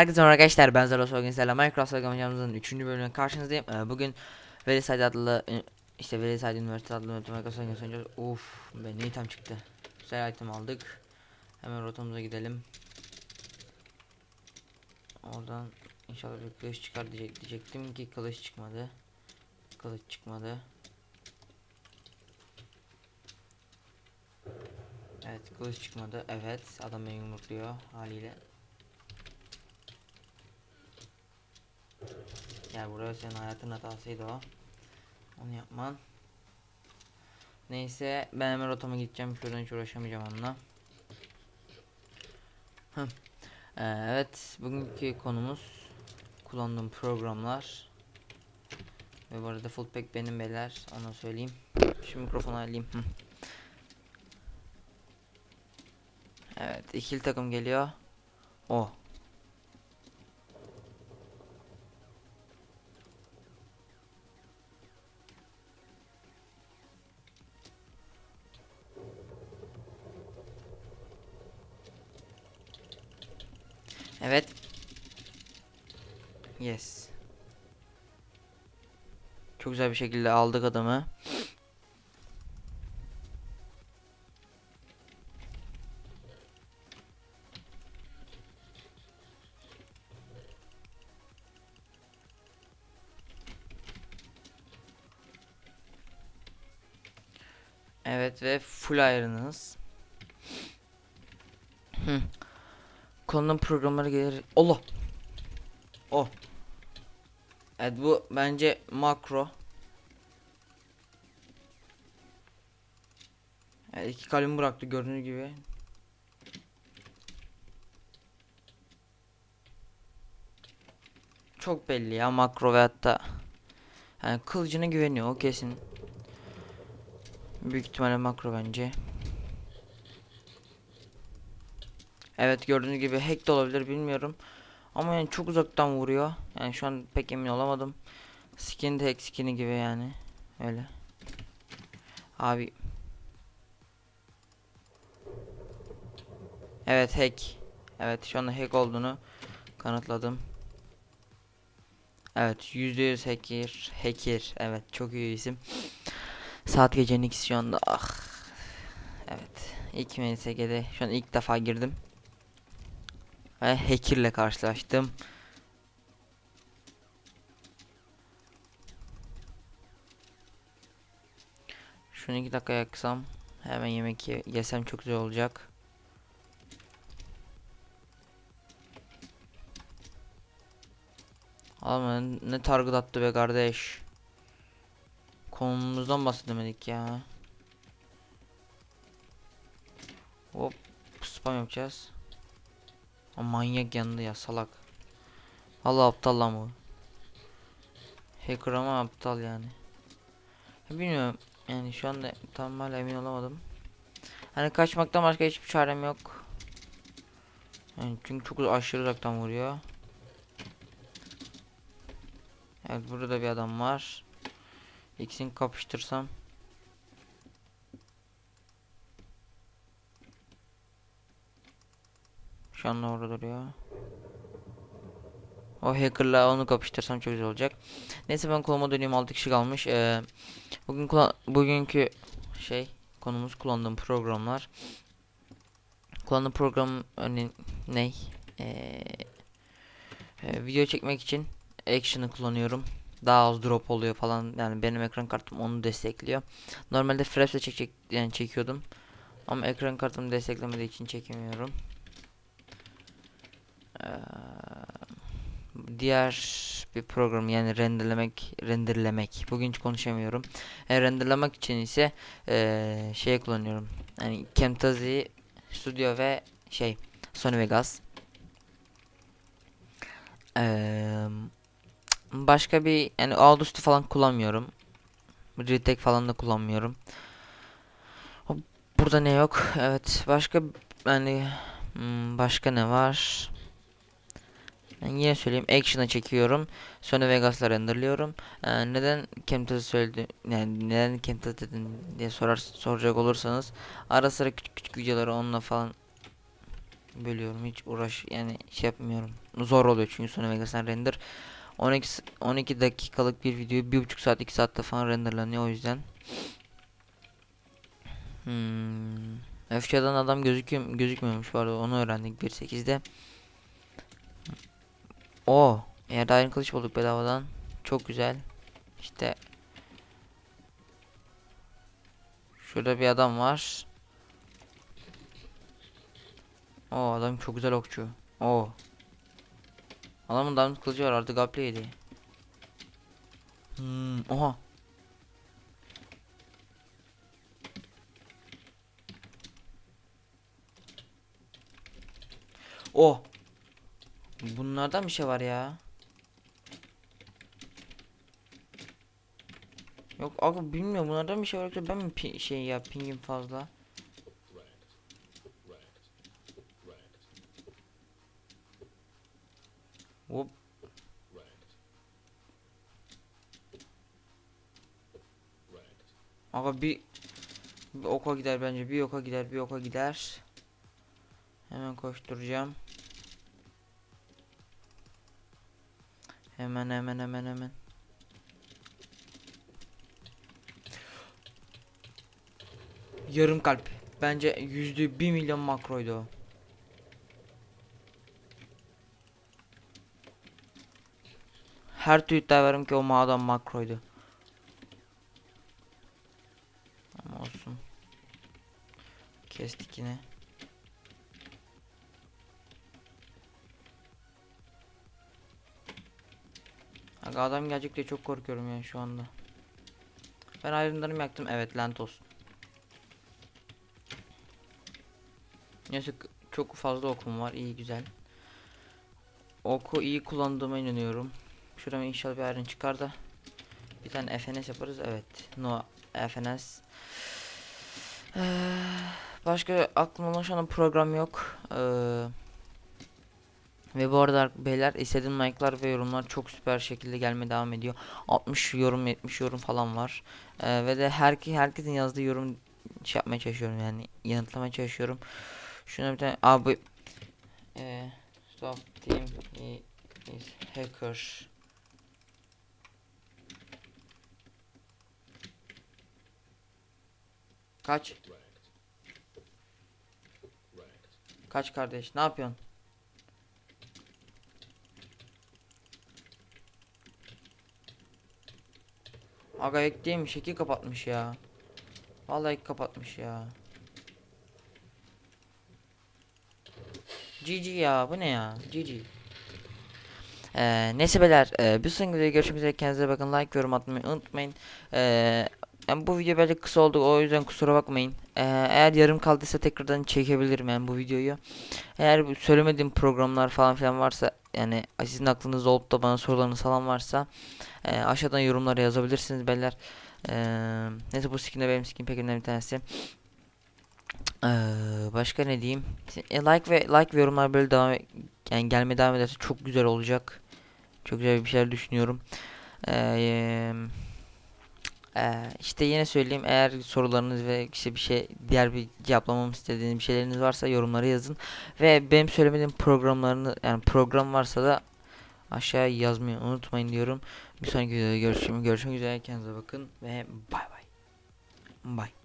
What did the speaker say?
Herkese merhaba arkadaşlar ben Zara Sorgun Selam Minecraft Sorgun 3. bölümüne karşınızdayım. Ee, Bugün Veriside adlı işte Veriside Üniversite adlı yönetim Minecraft Sorgun oynayacağız. Uf be ne item çıktı? Güzel item aldık. Hemen rotamıza gidelim. Oradan inşallah bir kılıç çıkar diyecek, diyecektim ki kılıç çıkmadı. Kılıç çıkmadı. Evet kılıç çıkmadı. Evet adam beni yumrukluyor haliyle Gel buraya senin hayatın hatasıydı o. Onu yapman. Neyse ben hemen rotama gideceğim. Şuradan hiç uğraşamayacağım onunla. Ee, evet bugünkü konumuz kullandığım programlar. Ve bu arada full pack benim beyler onu söyleyeyim. Şu mikrofonu alayım. Evet ikili takım geliyor. Oh Evet. Yes. Çok güzel bir şekilde aldık adamı. Evet ve full iron'ınız. Kullanılan programları gelir. Allah. Oh. Evet bu bence makro. Evet iki kalem bıraktı gördüğünüz gibi. Çok belli ya makro ve hatta yani kılıcına güveniyor o kesin. Büyük ihtimalle makro bence. Evet gördüğünüz gibi hack de olabilir bilmiyorum. Ama yani çok uzaktan vuruyor. Yani şu an pek emin olamadım. Skin de hack skin'i gibi yani. Öyle. Abi. Evet hack. Evet şu anda hack olduğunu kanıtladım. Evet %100 hacker. Hacker. Evet çok iyi isim. Saat gecenin ikisi şu anda. Ah. Evet. İlk MSG'de şu an ilk defa girdim. Ve hackerle karşılaştım. Şunu iki dakika yaksam hemen yemek ye yesem çok güzel olacak. Ama ne target attı be kardeş. Konumuzdan bahsedemedik ya. Hop spam yapacağız. Manyak yandı ya salak. Allah aptal lan bu. Hacker ama aptal yani. Ya bilmiyorum yani şu anda tam hala emin olamadım. Hani kaçmaktan başka hiçbir çarem yok. Yani çünkü çok aşırı uzaktan vuruyor. Evet burada da bir adam var. İkisini kapıştırsam. Şu an orada duruyor. O hackerla onu kapıştırsam çok güzel olacak. Neyse ben koluma döneyim 6 kişi kalmış. Ee, bugün kullan bugünkü şey konumuz kullandığım programlar. Kullandığım program örneğin ne? Ee, e, video çekmek için Action'ı kullanıyorum. Daha az drop oluyor falan. Yani benim ekran kartım onu destekliyor. Normalde Fraps'e çek, çek yani çekiyordum. Ama ekran kartım desteklemediği için çekemiyorum. Ee, diğer bir program yani renderlemek renderlemek bugün hiç konuşamıyorum. E, renderlemek için ise e, şey kullanıyorum. Yani Camtasia Studio ve şey Sony Vegas. Ee, başka bir yani Audacity falan kullanmıyorum. Retake falan da kullanmıyorum. Burada ne yok? Evet başka yani hmm, başka ne var yani yine söyleyeyim action'a çekiyorum. Sonra Vegas'la renderliyorum. Ee, neden Camtasia söyledi yani neden Camtasia dedin diye sorar soracak olursanız ara sıra küçük küçük videoları onunla falan bölüyorum. Hiç uğraş yani şey yapmıyorum. Zor oluyor çünkü Sony Vegas'tan render 12 s- 12 dakikalık bir video 1,5 saat 2 saatte falan renderlanıyor o yüzden. Hmm. F-Shadow'dan adam gözüküyor gözükmüyormuş var onu öğrendik 1.8'de. O, eğer Iron kılıç bulduk bedavadan. Çok güzel. İşte Şurada bir adam var. O adam çok güzel okçu. O. Adamın diamond kılıcı var artık gapleydi. Hmm, oha. O. Bunlardan bir şey var ya. Yok aga bilmiyorum bunlardan bir şey var yoksa ben mi şey ya pingim fazla. Hop. Aga bir, bir oka gider bence bir oka gider bir oka gider. Hemen koşturacağım. Hemen hemen hemen hemen. Yarım kalp. Bence yüzde bir milyon makroydu o. Her türlü iddia veririm ki o mağadan makroydu. Ama olsun. Kestik yine. Aga adam gelecek diye çok korkuyorum yani şu anda. Ben ayrımlarımı yaktım. Evet lent olsun. Neyse çok fazla okum var. iyi güzel. Oku iyi kullandığıma inanıyorum. Şurama inşallah bir ayrın çıkar da. Bir tane FNS yaparız. Evet. No FNS. Eee, başka aklımda olan şu an program yok. Eee, ve bu arada beyler istediğim like'lar ve yorumlar çok süper şekilde gelmeye devam ediyor. 60 yorum 70 yorum falan var. Eee, ve de her herkesin yazdığı yorum şey yapmaya çalışıyorum yani yanıtlamaya çalışıyorum. Şuna bir tane abi eee stop team is hacker. Kaç? Kaç kardeş? Ne yapıyorsun? Aga ekleyeyim şekil kapatmış ya. Vallahi kapatmış ya. GG ya bu ne ya? GG. Ee, neyse beyler e, bir sonraki videoda görüşmek üzere kendinize bakın like yorum atmayı unutmayın. Ee, yani bu video belki kısa oldu o yüzden kusura bakmayın. Ee, eğer yarım kaldıysa tekrardan çekebilirim yani bu videoyu. Eğer söylemediğim programlar falan filan varsa yani sizin aklınızda olup da bana sorularınız falan varsa e, aşağıdan yorumlara yazabilirsiniz beyler. Ee, neyse bu skin de benim skin pekimden bir tanesi. Ee, başka ne diyeyim? E, like ve like ve yorumlar böyle devam e- yani gelmeye devam ederse çok güzel olacak. Çok güzel bir şeyler düşünüyorum. Ee, işte yine söyleyeyim eğer sorularınız ve işte bir şey diğer bir cevaplamamı istediğiniz bir şeyleriniz varsa yorumlara yazın ve benim söylemediğim programlarını yani program varsa da aşağıya yazmayı unutmayın diyorum. Bir sonraki videoda görüşmek görüşmek üzere kendinize bakın ve bay bay. Bay.